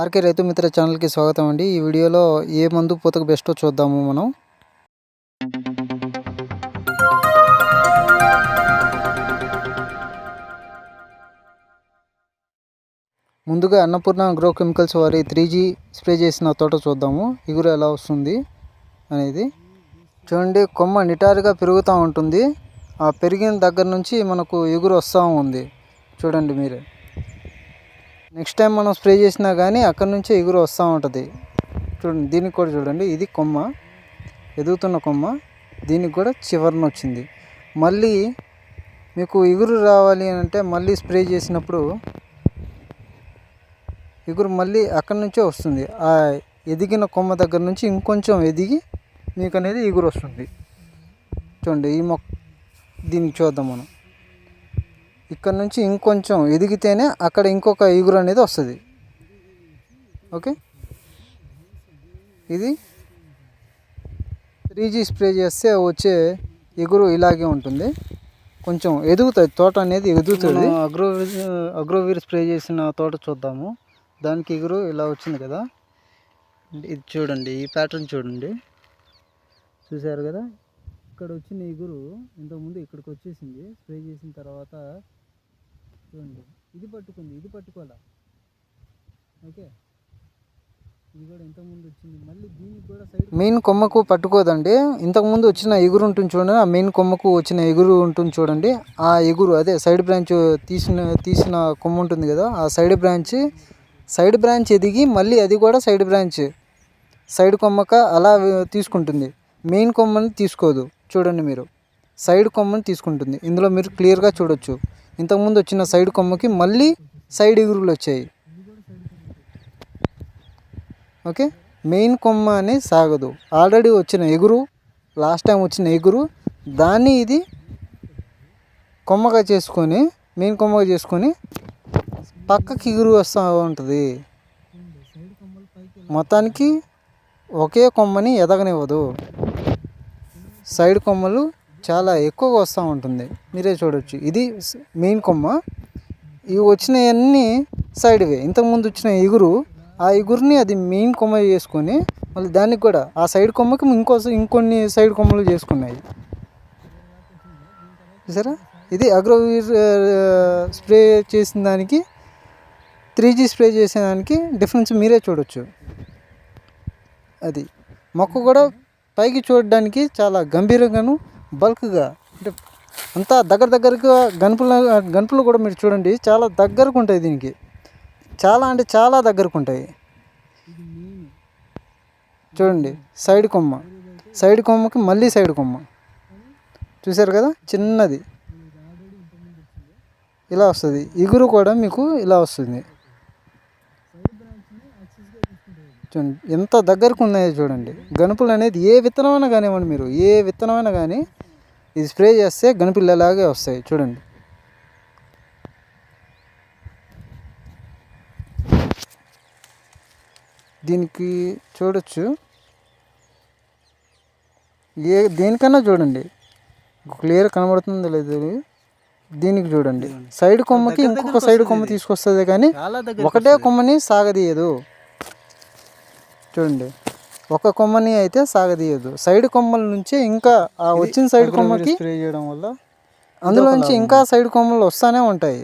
RK Rythu Mitra ఛానల్కి స్వాగతం అండి. ఈ వీడియోలో ఏ మందు పూతకు బెస్టో చూద్దాము మనం. ముందుగా అన్నపూర్ణ గ్రో కెమికల్స్ వారి త్రీ జీ స్ప్రే చేసిన తోట చూద్దాము. ఇగురు ఎలా వస్తుంది అనేది. చూడండి కొమ్మ నిటారుగా పెరుగుతూ ఉంటుంది. ఆ పెరిగిన దగ్గర నుంచి మనకు ఎగురు వస్తూ ఉంది. చూడండి మీరే. నెక్స్ట్ టైం మనం స్ప్రే చేసినా కానీ అక్కడ నుంచే ఎగురు వస్తూ ఉంటుంది. చూడండి దీనికి కూడా చూడండి ఇది కొమ్మ ఎదుగుతున్న కొమ్మ దీనికి కూడా చివరన వచ్చింది. మళ్ళీ మీకు ఎగురు రావాలి అని అంటే మళ్ళీ స్ప్రే చేసినప్పుడు ఎగురు మళ్ళీ అక్కడి నుంచే వస్తుంది. ఆ ఎదిగిన కొమ్మ దగ్గర నుంచి ఇంకొంచెం ఎదిగి మీకు అనేది ఎగురు వస్తుంది. చూడండి ఈ మొక్క దీనికి చూద్దాం మనం. ఇక్కడ నుంచి ఇంకొంచెం ఎదిగితేనే అక్కడ ఇంకొక ఎగురు అనేది వస్తుంది. ఓకే? ఇది త్రీ జీ స్ప్రే చేస్తే వచ్చే ఎగురు ఇలాగే ఉంటుంది. కొంచెం ఎదుగుతుంది తోట అనేది ఎదుగుతుంది. అగ్రోవీర్ అగ్రోవీర్ స్ప్రే చేసిన తోట చూద్దాము. దానికి ఎగురు ఇలా వచ్చింది కదా. ఇది చూడండి ఈ ప్యాటర్న్ చూడండి. చూసారు కదా? ఇక్కడ వచ్చిన ఎగురు ఇంతకుముందు ఇక్కడికి వచ్చేసింది. స్ప్రే చేసిన తర్వాత చూడండి. ఇది పట్టుకుంది ఇది పట్టుకోలే ఓకే. ఇది కూడా ఇంతకుముందు వచ్చింది. మళ్ళీ దీనికి కూడా సైడ్ మెయిన్ కొమ్మకు పట్టుకోదండి. ఇంతకుముందు వచ్చిన ఎగురు ఉంటుంది చూడండి. ఆ మెయిన్ కొమ్మకు వచ్చిన ఎగురు ఉంటుంది చూడండి. ఆ ఎగురు అదే సైడ్ బ్రాంచ్ తీసిన తీసిన కొమ్మ ఉంటుంది కదా ఆ సైడ్ బ్రాంచ్ సైడ్ బ్రాంచ్ ఎదిగి మళ్ళీ అది కూడా సైడ్ బ్రాంచ్ సైడ్ కొమ్మక అలా తీసుకుంటుంది. మెయిన్ కొమ్మని తీసుకోదు. చూడండి మీరు. సైడ్ కొమ్మని తీసుకుంటుంది. ఇందులో మీరు క్లియర్గా చూడొచ్చు. ఇంతకుముందు వచ్చిన సైడ్ కొమ్మకి మళ్ళీ సైడ్ ఎగురులు వచ్చాయి. ఓకే? మెయిన్ కొమ్మ అని సాగదు. ఆల్రెడీ వచ్చిన ఎగురు లాస్ట్ టైం వచ్చిన ఎగురు దాన్ని ఇది కొమ్మగా చేసుకొని మెయిన్ కొమ్మగా చేసుకొని పక్కకి ఎగురు వస్తూ ఉంటుంది. మొత్తానికి ఒకే కొమ్మని ఎదగనివ్వదు. సైడ్ కొమ్మలు చాలా ఎక్కువగా వస్తూ ఉంటుంది. మీరే చూడొచ్చు. ఇది మెయిన్ కొమ్మ. ఇవి వచ్చినవన్నీ సైడ్వే ఇంతకుముందు వచ్చిన ఎగురు ఆ ఎగురుని అది మెయిన్ కొమ్మ చేసుకొని మళ్ళీ దానికి కూడా ఆ సైడ్ కొమ్మకి ఇంకో ఇంకొన్ని సైడ్ కొమ్మలు చేసుకున్నాయి. సరే ఇది అగ్రోవీర్ స్ప్రే చేసిన దానికి త్రీ జీ స్ప్రే చేసిన దానికి డిఫరెన్స్ మీరే చూడొచ్చు. అది. మొక్క కూడా పైకి చూడడానికి చాలా గంభీరంగాను బల్క్గా అంటే అంతా దగ్గర దగ్గరగా గనుపుల గనుపులు కూడా మీరు చూడండి చాలా దగ్గరకు ఉంటాయి దీనికి. చాలా అంటే చాలా దగ్గరకు ఉంటాయి. చూడండి సైడ్ కొమ్మ. సైడ్ కొమ్మకి మళ్ళీ సైడ్ కొమ్మ. చూసారు కదా? చిన్నది. ఇలా వస్తుంది. ఇగురు కూడా మీకు ఇలా వస్తుంది. చూడండి ఎంత దగ్గరకు ఉన్నాయో చూడండి. గనుపులు అనేది ఏ విత్తనమైనా కానివ్వండి మీరు ఏ విత్తనమైనా కానీ ఇది స్ప్రే చేస్తే గనుపులు అలాగే వస్తాయి చూడండి. దీనికి చూడొచ్చు. ఏ దేనికన్నా చూడండి. క్లియర్ కనబడుతుందో లేదు దీనికి చూడండి. సైడ్ కొమ్మకి ఇంకొక సైడ్ కొమ్మ తీసుకొస్తుంది కానీ ఒకటే కొమ్మని సాగదీయదు. చూడండి. ఒక కొమ్మని అయితే సాగదీయదు. సైడ్ కొమ్మల నుంచి ఇంకా ఆ వచ్చిన సైడ్ కొమ్మకి స్ప్రే చేయడం వల్ల అందులో నుంచి ఇంకా సైడ్ కొమ్మలు వస్తూనే ఉంటాయి.